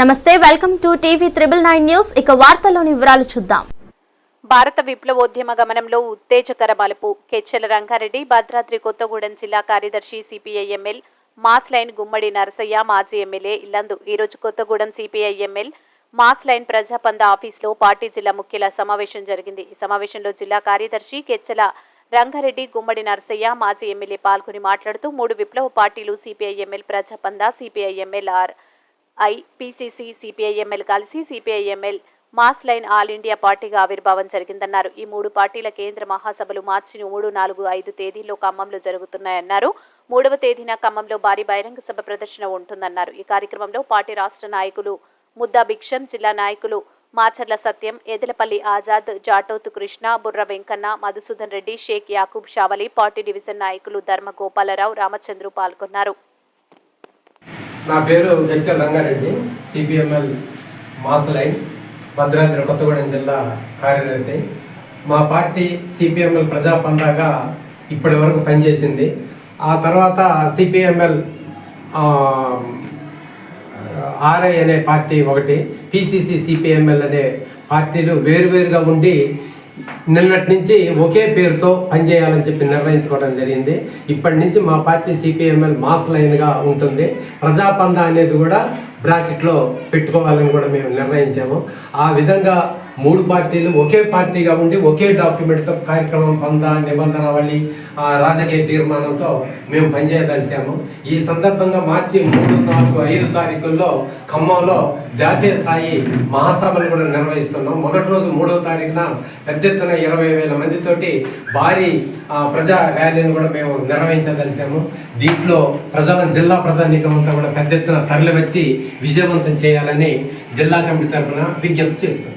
నమస్తే welcome to TV triple nine news. ఇక వార్తల్లోని వివరాలు చూద్దాం. భారత విప్లవోద్యమ గమనంలో ఉత్తేజకర మలుపు. కెచ్చెల రంగారెడ్డి భద్రాద్రి కొత్తగూడెం జిల్లా కార్యదర్శి CPIML mass line Gummadi Narasaiah మాజీ ఎమ్మెల్యే ఇల్లందు. ఈరోజు Kothagudem CPIML mass line Prajapantha ఆఫీసులో పార్టీ జిల్లా ముఖ్యుల సమావేశం జరిగింది. ఈ సమావేశంలో జిల్లా కార్యదర్శి కెచ్చెల రంగారెడ్డి గుమ్మడి నరసయ్య మాజీ ఎమ్మెల్యే పాల్గొని మాట్లాడుతూ మూడు విప్లవ పార్టీలు CPIML Prajapantha CPIML R I PCC CPIML కలిసి CPIML mass line all India పార్టీగా ఆవిర్భావం జరిగిందన్నారు. ఈ మూడు పార్టీల కేంద్ర మహాసభలు మార్చి మూడు నాలుగు ఐదు తేదీల్లో ఖమ్మంలో జరుగుతున్నాయన్నారు. మూడవ తేదీన ఖమ్మంలో భారీ బహిరంగ సభ ప్రదర్శన ఉంటుందన్నారు. ఈ కార్యక్రమంలో పార్టీ రాష్ట్ర నాయకులు ముద్దా భిక్షం జిల్లా నాయకులు మాచర్ల సత్యం ఎదలపల్లి ఆజాద్ జాటోతు కృష్ణ బుర్ర వెంకన్న మధుసూదన్ రెడ్డి షేక్ యాకూబ్ షావలి పార్టీ డివిజన్ నాయకులు ధర్మ గోపాలరావు రామచంద్రు పాల్గొన్నారు. నా పేరు జడ్చల్ Rangareddy CPML mass line Bhadradri Kothagudem జిల్లా కార్యదర్శి. మా పార్టీ సిపిఎంఎల్ ప్రజాపందాగా ఇప్పటి వరకు పనిచేసింది. ఆ తర్వాత సిపిఎంఎల్ ఆర్ఐ అనే పార్టీ ఒకటి పిసిసి సిపిఎంఎల్ అనే పార్టీలు వేరువేరుగా ఉండి నిన్నటి నుంచి ఒకే పేరుతో పనిచేయాలని చెప్పి నిర్ణయించుకోవడం జరిగింది. ఇప్పటి నుంచి మా పార్టీ సిపిఎంఎల్ మాస్ లైన్గా ఉంటుంది. ప్రజాపంద అనేది కూడా బ్రాకెట్లో పెట్టుకోవాలని కూడా మేము నిర్ణయించాము. ఆ విధంగా మూడు పార్టీలు ఒకే పార్టీగా ఉండి ఒకే డాక్యుమెంట్తో కార్యక్రమం పంద నిబంధనావళి రాజకీయ తీర్మానంతో మేము పనిచేయదలిసాము ఈ సందర్భంగా మార్చి మూడు నాలుగు ఐదు తారీఖుల్లో ఖమ్మంలో జాతీయ స్థాయి మహాసభలు కూడా నిర్వహిస్తున్నాం. మొదటి రోజు మూడవ తారీఖున పెద్ద ఎత్తున ఇరవై వేల మందితోటి భారీ ప్రజా ర్యాలీని కూడా మేము నిర్వహించదలిసాము దీంట్లో ప్రజల జిల్లా ప్రజానీకమంతా కూడా పెద్ద ఎత్తున తరలివచ్చి విజయవంతం చేయాలని జిల్లా కమిటీ తరఫున విజ్ఞప్తి చేస్తున్నాం.